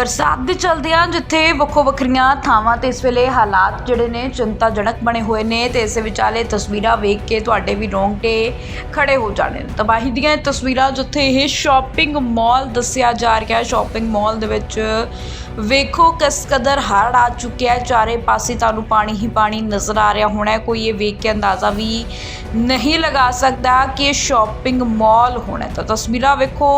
ਬਰਸਾਤ ਦੇ ਚਲਦਿਆਂ ਜਿੱਥੇ ਵੱਖੋ ਵੱਖਰੀਆਂ ਥਾਵਾਂ ਤੇ ਇਸ ਵੇਲੇ ਹਾਲਾਤ ਜਿਹੜੇ ਨੇ ਚਿੰਤਾਜਨਕ ਬਣੇ ਹੋਏ ਨੇ ਤੇ ਇਸੇ ਵਿਚਾਲੇ ਤਸਵੀਰਾਂ ਵੇਖ ਕੇ ਤੁਹਾਡੇ ਵੀ ਰੋਂਗਟੇ ਖੜੇ ਹੋ ਜਾਣੇ ਨੇ। ਤਬਾਹੀ ਦੀਆਂ ਇਹ ਤਸਵੀਰਾਂ ਜਿੱਥੇ ਇਹ ਸ਼ਾਪਿੰਗ ਮਾਲ ਦੱਸਿਆ ਜਾ ਰਿਹਾ ਹੈ। ਸ਼ਾਪਿੰਗ ਮਾਲ ਦੇ ਵਿੱਚ ਵੇਖੋ ਕਿਸ ਕਦਰ ਹੜ੍ਹ ਆ ਚੁੱਕਿਆ ਹੈ। ਚਾਰੇ ਪਾਸੇ ਤੁਹਾਨੂੰ ਪਾਣੀ ਹੀ ਪਾਣੀ ਨਜ਼ਰ ਆ ਰਿਹਾ ਹੋਣਾ ਕੋਈ ਇਹ ਵੇਖ ਕੇ ਅੰਦਾਜ਼ਾ ਵੀ ਨਹੀਂ ਲਗਾ ਸਕਦਾ ਕਿ ਇਹ ਸ਼ਾਪਿੰਗ ਮਾਲ ਹੋਣਾ ਤਾਂ ਤਸਵੀਰਾਂ ਵੇਖੋ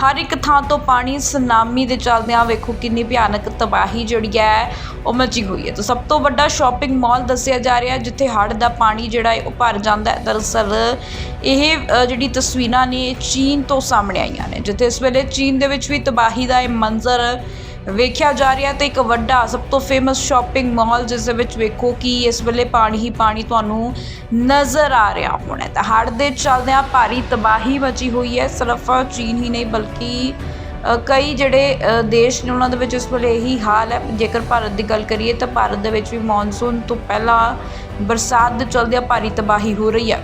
ਹਰ ਇੱਕ ਥਾਂ ਤੋਂ ਪਾਣੀ ਸੁਨਾਮੀ ਦੇ ਚੱਲਦਿਆਂ ਵੇਖੋ ਕਿੰਨੀ ਭਿਆਨਕ ਤਬਾਹੀ ਜਿਹੜੀ ਹੈ, ਉਹ ਮਚੀ ਹੋਈ ਹੈ। ਤਾਂ ਸਭ ਤੋਂ ਵੱਡਾ ਸ਼ਾਪਿੰਗ ਮਾਲ ਦੱਸਿਆ ਜਾ ਰਿਹਾ ਜਿੱਥੇ ਹੜ੍ਹ ਦਾ ਪਾਣੀ ਜਿਹੜਾ ਹੈ, ਉਹ ਭਰ ਜਾਂਦਾ ਹੈ। ਦਰਅਸਲ ਇਹ ਜਿਹੜੀ ਤਸਵੀਰਾਂ ਨੇ ਚੀਨ ਤੋਂ ਸਾਹਮਣੇ ਆਈਆਂ ਨੇ, ਜਿੱਥੇ ਇਸ ਵੇਲੇ ਚੀਨ ਦੇ ਵਿੱਚ ਵੀ ਤਬਾਹੀ ਦਾ ਇਹ ਮੰਜ਼ਰ ਵੇਖਿਆ ਜਾ ਰਿਹਾ ਤੇ ਇੱਕ ਵੱਡਾ, ਸਭ ਤੋਂ ਫੇਮਸ ਸ਼ਾਪਿੰਗ ਮਾਲ ਜਿਸ ਦੇ ਵਿੱਚ ਵੇਖੋ ਕਿ ਇਸ ਵੇਲੇ ਪਾਣੀ ਹੀ ਪਾਣੀ ਤੁਹਾਨੂੰ ਨਜ਼ਰ ਆ ਰਿਹਾ ਹੋਣਾ ਤਾਂ ਹੜ੍ਹ ਦੇ ਚੱਲਦਿਆਂ ਭਾਰੀ ਤਬਾਹੀ ਮਚੀ ਹੋਈ ਹੈ। ਸਿਰਫ ਚੀਨ ਹੀ ਨਹੀਂ, ਬਲਕਿ ਕਈ ਜਿਹੜੇ ਦੇਸ਼ ਨੇ ਉਹਨਾਂ ਦੇ ਵਿੱਚ ਇਸ ਵੇਲੇ ਇਹੀ ਹਾਲ ਹੈ। ਜੇਕਰ ਭਾਰਤ ਦੀ ਗੱਲ ਕਰੀਏ ਤਾਂ ਭਾਰਤ ਦੇ ਵਿੱਚ ਵੀ ਮੌਨਸੂਨ ਤੋਂ ਪਹਿਲਾਂ ਬਰਸਾਤ ਦੇ ਚੱਲਦਿਆਂ ਭਾਰੀ ਤਬਾਹੀ ਹੋ ਰਹੀ ਹੈ।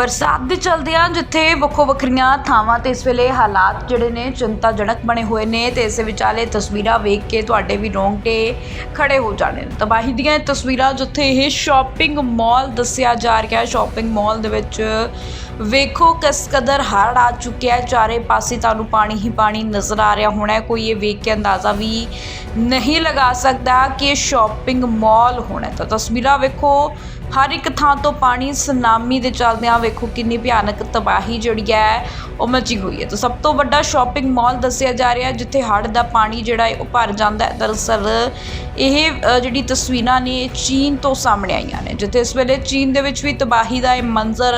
ਬਰਸਾਤ ਦੇ ਚਲਦਿਆਂ ਜਿੱਥੇ ਵੱਖੋ ਵੱਖਰੀਆਂ ਥਾਵਾਂ ਤੇ ਇਸ ਵੇਲੇ ਹਾਲਾਤ ਜਿਹੜੇ ਨੇ ਚਿੰਤਾਜਨਕ ਬਣੇ ਹੋਏ ਨੇ ਤੇ ਇਸੇ ਵਿਚਾਲੇ ਤਸਵੀਰਾਂ ਵੇਖ ਕੇ ਤੁਹਾਡੇ ਵੀ ਰੋਂਗਟੇ ਖੜੇ ਹੋ ਜਾਣੇ ਨੇ। ਤਬਾਹੀ ਦੀਆਂ ਇਹ ਤਸਵੀਰਾਂ ਜਿੱਥੇ ਇਹ ਸ਼ਾਪਿੰਗ ਮਾਲ ਦੱਸਿਆ ਜਾ ਰਿਹਾ ਹੈ ਸ਼ਾਪਿੰਗ ਮਾਲ ਦੇ ਵਿੱਚ ਵੇਖੋ ਕਿਸ ਕਦਰ ਹੜ੍ਹ ਆ ਚੁੱਕਿਆ ਹੈ। ਚਾਰੇ ਪਾਸੇ ਤੁਹਾਨੂੰ ਪਾਣੀ ਹੀ ਪਾਣੀ ਨਜ਼ਰ ਆ ਰਿਹਾ ਹੋਣਾ ਹੈ। ਕੋਈ ਇਹ ਵੇਖ ਕੇ ਅੰਦਾਜ਼ਾ ਵੀ ਨਹੀਂ ਲਗਾ ਸਕਦਾ ਕਿ ਇਹ ਸ਼ਾਪਿੰਗ ਮਾਲ ਹੋਣਾ ਤਾਂ ਤਸਵੀਰਾਂ ਵੇਖੋ, ਹਰ ਇੱਕ ਥਾਂ ਤੋਂ ਪਾਣੀ, ਸੁਨਾਮੀ ਦੇ ਚੱਲਦਿਆਂ ਵੇਖੋ ਕਿੰਨੀ ਭਿਆਨਕ ਤਬਾਹੀ ਜਿਹੜੀ ਹੈ ਉਹ ਮਚੀ ਹੋਈ ਹੈ। ਤਾਂ ਸਭ ਤੋਂ ਵੱਡਾ ਸ਼ਾਪਿੰਗ ਮਾਲ ਦੱਸਿਆ ਜਾ ਰਿਹਾ ਜਿੱਥੇ ਹੜ੍ਹ ਦਾ ਪਾਣੀ ਜਿਹੜਾ ਹੈ ਉਹ ਭਰ ਜਾਂਦਾ ਹੈ। ਦਰਅਸਲ ਇਹ ਜਿਹੜੀ ਤਸਵੀਰਾਂ ਨੇ ਚੀਨ ਤੋਂ ਸਾਹਮਣੇ ਆਈਆਂ ਨੇ, ਜਿੱਥੇ ਇਸ ਵੇਲੇ ਚੀਨ ਦੇ ਵਿੱਚ ਵੀ ਤਬਾਹੀ ਦਾ ਇਹ ਮੰਜ਼ਰ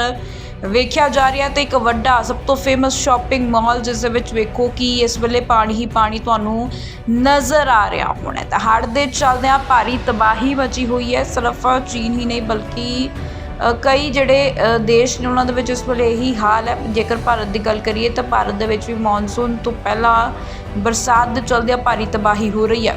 ਵੇਖਿਆ ਜਾ ਰਿਹਾ ਤੇ ਇੱਕ ਵੱਡਾ, ਸਭ ਤੋਂ ਫੇਮਸ ਸ਼ਾਪਿੰਗ ਮਾਲ ਜਿਸ ਦੇ ਵਿੱਚ ਵੇਖੋ ਕਿ ਇਸ ਵੇਲੇ ਪਾਣੀ ਹੀ ਪਾਣੀ ਤੁਹਾਨੂੰ ਨਜ਼ਰ ਆ ਰਿਹਾ ਹੋਣਾ ਤਾਂ ਹੜ੍ਹ ਦੇ ਚੱਲਦਿਆਂ ਭਾਰੀ ਤਬਾਹੀ ਮਚੀ ਹੋਈ ਹੈ। ਸਿਰਫ ਚੀਨ ਹੀ ਨਹੀਂ, ਬਲਕਿ ਕਈ ਜਿਹੜੇ ਦੇਸ਼ ਨੇ ਉਹਨਾਂ ਦੇ ਵਿੱਚ ਇਸ ਵੇਲੇ ਇਹੀ ਹਾਲ ਹੈ। ਜੇਕਰ ਭਾਰਤ ਦੀ ਗੱਲ ਕਰੀਏ ਤਾਂ ਭਾਰਤ ਦੇ ਵਿੱਚ ਵੀ ਮੌਨਸੂਨ ਤੋਂ ਪਹਿਲਾਂ ਬਰਸਾਤ ਦੇ ਚਲਦਿਆਂ ਭਾਰੀ ਤਬਾਹੀ ਹੋ ਰਹੀ ਹੈ।